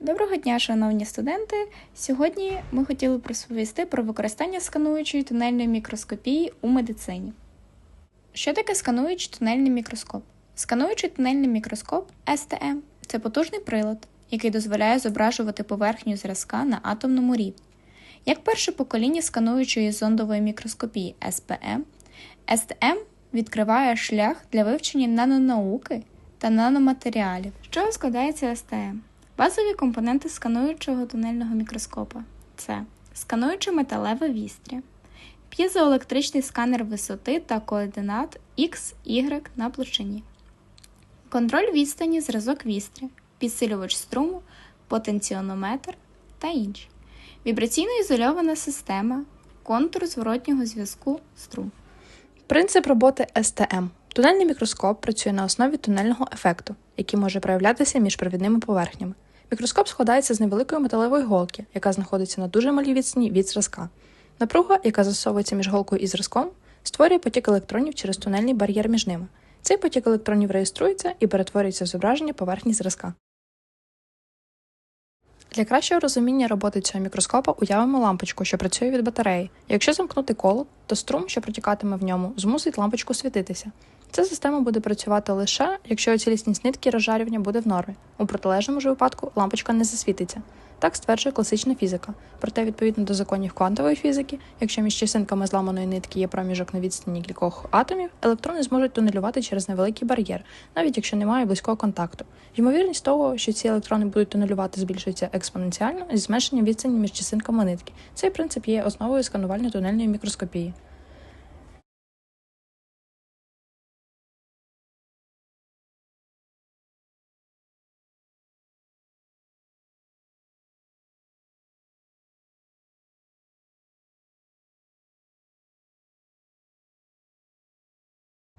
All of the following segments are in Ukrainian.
Доброго дня, шановні студенти! Сьогодні ми хотіли розповісти про використання скануючої тунельної мікроскопії у медицині. Що таке скануючий тунельний мікроскоп? Скануючий тунельний мікроскоп СТМ це потужний прилад, який дозволяє зображувати поверхню зразка на атомному рівні. Як перше покоління скануючої зондової мікроскопії СПМ, СТМ відкриває шлях для вивчення нанонауки та наноматеріалів. Чого складається СТМ? Базові компоненти скануючого тунельного мікроскопа це скануюче металеве вістря, п'єзоелектричний сканер висоти та координат X, Y на площині, контроль відстані зразок вістря, підсилювач струму, потенціонометр та інші, вібраційно ізольована система, контур зворотнього зв'язку струм. Принцип роботи СТМ. Тунельний мікроскоп працює на основі тунельного ефекту, який може проявлятися між провідними поверхнями. Мікроскоп складається з невеликої металевої голки, яка знаходиться на дуже малій відстані від зразка. Напруга, яка засовується між голкою і зразком, створює потік електронів через тунельний бар'єр між ними. Цей потік електронів реєструється і перетворюється в зображення поверхні зразка. Для кращого розуміння роботи цього мікроскопа уявимо лампочку, що працює від батареї. Якщо замкнути коло, то струм, що протікатиме в ньому, змусить лампочку світитися. Ця система буде працювати лише, якщо цілісність нитки розжарювання буде в нормі. У протилежному ж випадку лампочка не засвітиться. Так стверджує класична фізика. Проте, відповідно до законів квантової фізики, якщо між частинками зламаної нитки є проміжок на відстані кількох атомів, електрони зможуть тунелювати через невеликий бар'єр, навіть якщо немає близького контакту. Ймовірність того, що ці електрони будуть тунелювати, збільшується експоненціально зі зменшенням відстані між частинками нитки. Цей принцип є основою сканувальної тунельної мікроскопії.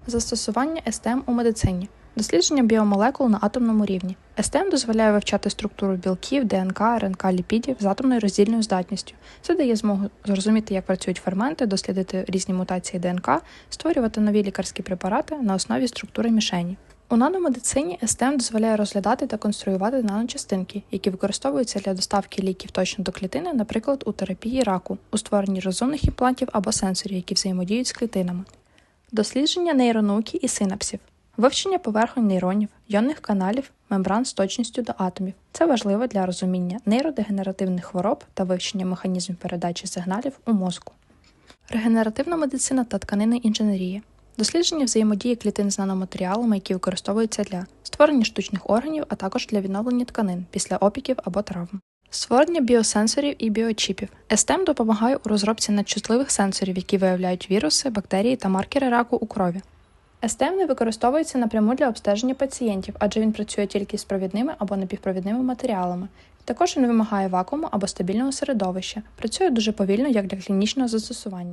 Застосування СТМ у медицині. Дослідження біомолекул на атомному рівні. СТМ дозволяє вивчати структуру білків, ДНК, РНК, ліпідів з атомною роздільною здатністю. Це дає змогу зрозуміти, як працюють ферменти, дослідити різні мутації ДНК, створювати нові лікарські препарати на основі структури мішені. У наномедицині СТМ дозволяє розглядати та конструювати наночастинки, які використовуються для доставки ліків точно до клітини, наприклад, у терапії раку, у створенні розумних імплантів або сенсорів, які взаємодіють з клітинами. Дослідження нейронауки і синапсів, вивчення поверхонь нейронів, йонних каналів, мембран з точністю до атомів. Це важливо для розуміння нейродегенеративних хвороб та вивчення механізмів передачі сигналів у мозку. Регенеративна медицина та тканинна інженерія. Дослідження взаємодії клітин з наноматеріалами, які використовуються для створення штучних органів, а також для відновлення тканин після опіків або травм. Створення біосенсорів і біочіпів. Естем допомагає у розробці надчутливих сенсорів, які виявляють віруси, бактерії та маркери раку у крові. Естем не використовується напряму для обстеження пацієнтів, адже він працює тільки з провідними або напівпровідними матеріалами. Також він вимагає вакууму або стабільного середовища, працює дуже повільно як для клінічного застосування.